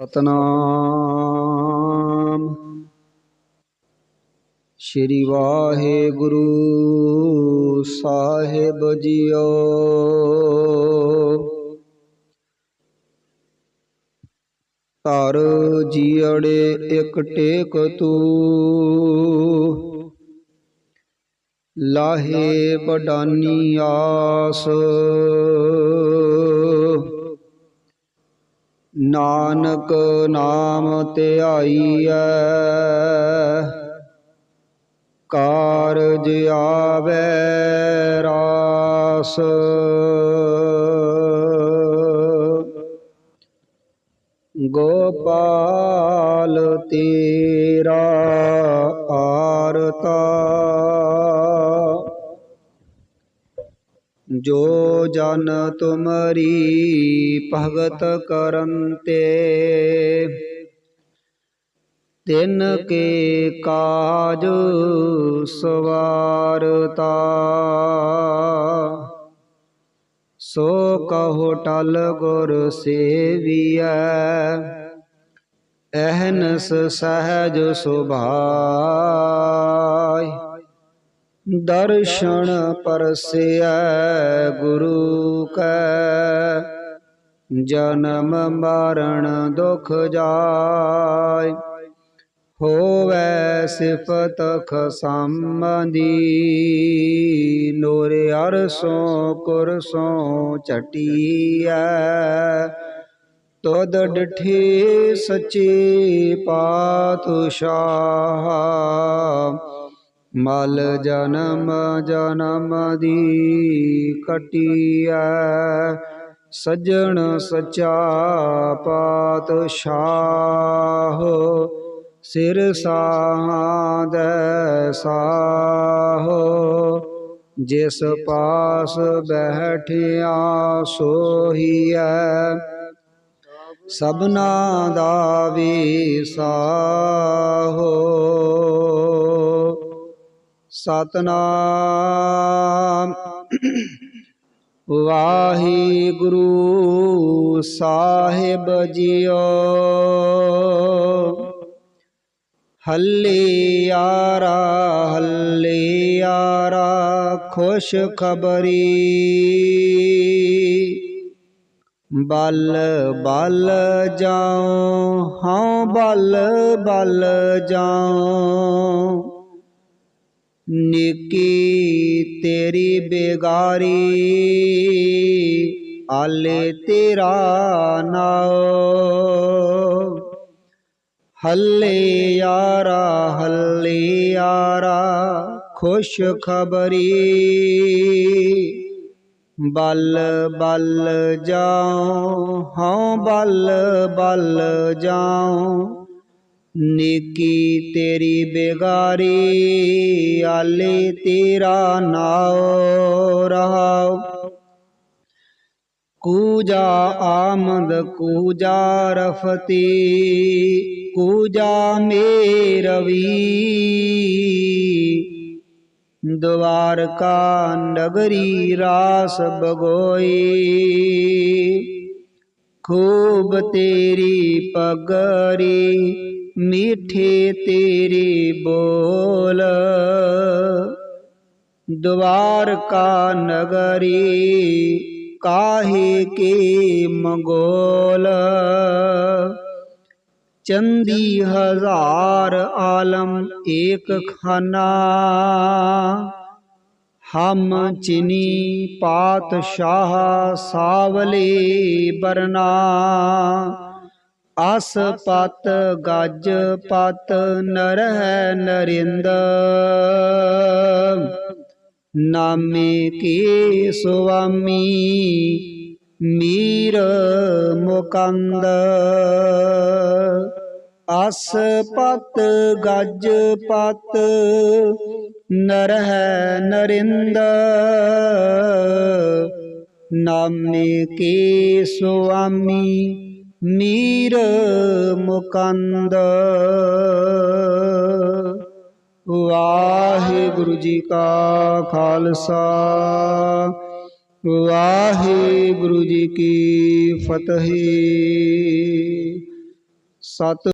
ਸਤਨਾਮ। ਸ਼੍ਰੀ ਵਾਹਿਗੁਰੂ ਸਾਹਿਬ ਜੀਓ। ਧਰ ਜੀੜੇ ਇਕ ਟੇਕ ਤੂ। ਲਾਹੇ ਬਡਾਨੀ ਆਸ। ਨਾਨਕ ਨਾਮ ਧਿਆਈਐ ਕਾਰਜ ਆਵੈ ਰਾਸ। ਗੋਪਾਲ ਤੇਰਾ ਆਰਤਾ। ਜੋ ਜਨ ਤੁਮਰੀ ਭਗਤ ਕਰੰਤੇ। ਤਿਨ ਕੇ ਕਾਜ ਸਵਾਰਤਾ। ਸੋ ਕਹੋ ਟਲ ਗੁਰ ਸੇਵੀਐ। ਅਹਨਸ ਸਹਜ ਸੁਭਾਇ। ਦਰਸ਼ਨ ਪਰਸਿਆ ਗੁਰੂ ਕੈ। ਜਨਮ ਮਰਨ ਦੁਖ ਜਾਇ ਹੋਵੈ ਸਿਫਤ ਖਸੰਬੰਦੀ। ਨੂਰ ਅਰਸੋਂ ਕੁਰਸੋਂ ਚਟੀਐ, ਤੁਧ ਡਿਠੇ ਸੱਚੇ ਪਾਤਸ਼ਾਹ। ਮਲ ਜਨਮ ਜਨਮ ਦੀ ਕਟੀਐ ਸਜਣ ਸਚਾ ਪਾਤਸ਼ਾਹ। ਸਿਰ ਸਾਦੈ ਸਾਹੋ ਜਿਸ ਪਾਸ ਬੈਠਿਆ ਸੋਹੀਐ। ਸਭਨਾ ਦਾ ਵਿਸਾਹੋ ਸਤਨਾਮ। ਵਾਹਿਗੁਰੂ ਸਾਹਿਬ ਜੀਓ। ਹੱਲੇ ਯਾਰਾ ਹੱਲੇ ਯਾਰਾ, ਖੁਸ਼ ਖਬਰੀ। ਬਲ ਬਲ ਜਾਉ ਹਉ ਬਲ ਬਲ ਜਾਉ। ਨਿੱਕੀ ਤੇਰੀ ਬੇਗਾਰੀ, ਆਲੇ ਤੇਰਾ ਨਾਉ। ਹੱਲੇ ਯਾਰਾ ਹੱਲੇ ਯਾਰਾ, ਖੁਸ਼ ਖਬਰੀ। ਬਲ ਬਲ ਜਾਉ, ਹਉ ਬਲ ਬਲ ਜਾਉ। ਨਿੱਕੀ ਤੇਰੀ ਬੇਗਾਰੀ, ਆਲੇ ਤੇਰਾ ਨਾਉ ਰਹਾਉ। ਕੂਜਾ ਆਮਦ, ਕੂਜਾ ਰਫਤੀ, ਕੂਜਾ ਮੇਰਵੀ। ਦਵਾਰਕਾ ਨਗਰੀ ਰਾਸ ਬਗੋਈ। ਖੂਬ ਤੇਰੀ ਪਗਰੀ, ਮੀਠੇ ਤੇਰੀ ਬੋਲ। ਦਵਾਰਕਾ ਨਗਰੀ, ਕਾਹੇ ਕੇ ਮੰਗੋਲ। ਚੰਦੀ ਹਜ਼ਾਰ ਆਲਮ ਏਕ ਖਾਨਾ ਹਮ ਚਿਨੀ ਪਾਤਸ਼ਾਹ ਸਾਵਲੇ ਬਰਨਾ। ਅਸ ਪਤ ਗਜ ਪਤ ਨਰਹਿ ਨਰਿੰਦ। ਨਾਮੇ ਕੀ ਸੁਆਮੀ ਮੀਰ ਮੁਕੰਦ। ਅਸ ਪਤ ਗਜ ਪਤ ਹੈ ਨਰਿੰਦ। ਨਾਮੇ ਕੀ ਸੁਆਮੀ ਮੀਰ ਮੁਕੰਦ। ਵਾਹਿਗੁਰੂ ਜੀ ਕਾ ਖਾਲਸਾ, ਵਾਹਿਗੁਰੂ ਜੀ ਕੀ ਫਤਿਹ। ਸਤ